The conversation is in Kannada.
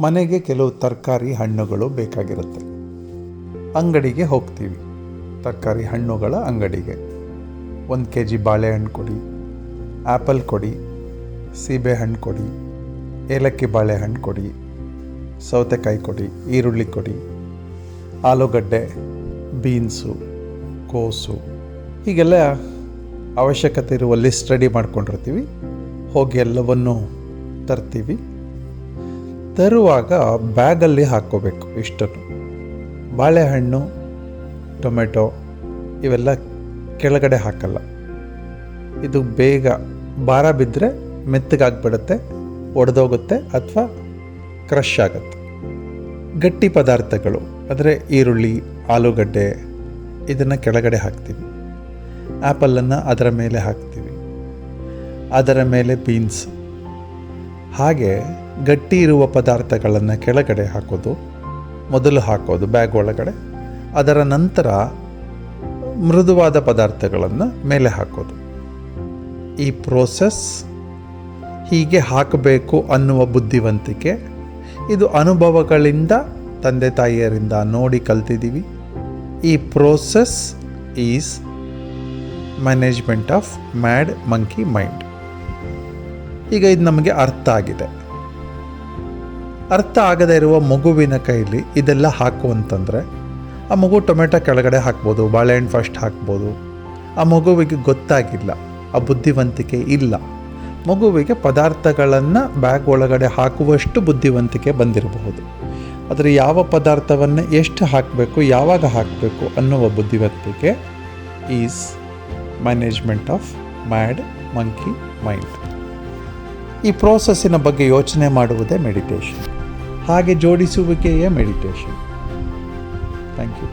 ಮನೆಗೆ ಕೆಲವು ತರಕಾರಿ ಹಣ್ಣುಗಳು ಬೇಕಾಗಿರುತ್ತೆ. ಅಂಗಡಿಗೆ ಹೋಗ್ತೀವಿ. ತರಕಾರಿ ಹಣ್ಣುಗಳ ಅಂಗಡಿಗೆ. ಒಂದು ಕೆ ಜಿ ಬಾಳೆಹಣ್ಣು ಕೊಡಿ ಆ್ಯಪಲ್ ಕೊಡಿ, ಸೀಬೆಹಣ್ಣು ಕೊಡಿ, ಏಲಕ್ಕಿ ಬಾಳೆಹಣ್ಣು ಕೊಡಿ, ಸೌತೆಕಾಯಿ ಕೊಡಿ, ಈರುಳ್ಳಿ ಕೊಡಿ, ಆಲೂಗಡ್ಡೆ, ಬೀನ್ಸು, ಕೋಸು, ಹೀಗೆಲ್ಲ ಅವಶ್ಯಕತೆ ಇರುವ ಲಿಸ್ಟ್ ರೆಡಿ ಮಾಡ್ಕೊಂಡಿರ್ತೀವಿ. ಹೋಗಿ ಎಲ್ಲವನ್ನು ತರ್ತೀವಿ. ತರುವಾಗ ಬ್ಯಾಗಲ್ಲಿ ಹಾಕ್ಕೋಬೇಕು ಇಷ್ಟನ್ನು. ಬಾಳೆಹಣ್ಣು, ಟೊಮೆಟೊ ಇವೆಲ್ಲ ಕೆಳಗಡೆ ಹಾಕಲ್ಲ. ಇದು ಬೇಗ ಭಾರ ಬಿದ್ದರೆ ಮೆತ್ತಗಾಗ್ಬಿಡುತ್ತೆ, ಒಡೆದೋಗುತ್ತೆ ಅಥವಾ ಕ್ರಷ್ ಆಗುತ್ತೆ. ಗಟ್ಟಿ ಪದಾರ್ಥಗಳು, ಅಂದರೆ ಈರುಳ್ಳಿ, ಆಲೂಗಡ್ಡೆ, ಇದನ್ನು ಕೆಳಗಡೆ ಹಾಕ್ತೀವಿ. ಆ್ಯಪಲನ್ನು ಅದರ ಮೇಲೆ ಹಾಕ್ತೀವಿ. ಅದರ ಮೇಲೆ ಬೀನ್ಸ್. ಹಾಗೆ ಗಟ್ಟಿ ಇರುವ ಪದಾರ್ಥಗಳನ್ನು ಕೆಳಗಡೆ ಹಾಕೋದು, ಮೊದಲು ಹಾಕೋದು ಬ್ಯಾಗ್ ಒಳಗಡೆ. ಅದರ ನಂತರ ಮೃದುವಾದ ಪದಾರ್ಥಗಳನ್ನು ಮೇಲೆ ಹಾಕೋದು. ಈ ಪ್ರೋಸೆಸ್ ಹೀಗೆ ಹಾಕಬೇಕು ಅನ್ನುವ ಬುದ್ಧಿವಂತಿಕೆ, ಇದು ಅನುಭವಗಳಿಂದ, ತಂದೆ ತಾಯಿಯರಿಂದ ನೋಡಿ ಕಲ್ತಿದ್ದೀವಿ ಈ process is management of mad monkey mind ಈಗ ಇದು ನಮಗೆ ಅರ್ಥ ಆಗಿದೆ. ಅರ್ಥ ಆಗದೇ ಇರುವ ಮಗುವಿನ ಕೈಲಿ ಇದೆಲ್ಲ ಹಾಕು ಅಂತಂದರೆ ಆ ಮಗು ಟೊಮೆಟೊ ಕೆಳಗಡೆ ಹಾಕ್ಬೋದು, ಬಾಳೆಹಣ್ಣು ಫಸ್ಟ್ ಹಾಕ್ಬೋದು. ಆ ಮಗುವಿಗೆ ಗೊತ್ತಾಗಿಲ್ಲ, ಆ ಬುದ್ಧಿವಂತಿಕೆ ಇಲ್ಲ. ಮಗುವಿಗೆ ಪದಾರ್ಥಗಳನ್ನು ಬ್ಯಾಗ್ ಒಳಗಡೆ ಹಾಕುವಷ್ಟು ಬುದ್ಧಿವಂತಿಕೆ ಬಂದಿರಬಹುದು. ಆದರೆ ಯಾವ ಪದಾರ್ಥವನ್ನು ಎಷ್ಟು ಹಾಕಬೇಕು, ಯಾವಾಗ ಹಾಕಬೇಕು ಅನ್ನುವ ಬುದ್ಧಿವಂತಿಕೆ is management of mad monkey mind ಈ ಪ್ರೋಸೆಸ್ಸಿನ ಬಗ್ಗೆ ಯೋಚನೆ ಮಾಡುವುದೇ ಮೆಡಿಟೇಷನ್ ಹಾಗೆ ಜೋಡಿಸುವಿಕೆಯೇ ಮೆಡಿಟೇಷನ್ ಥ್ಯಾಂಕ್ ಯು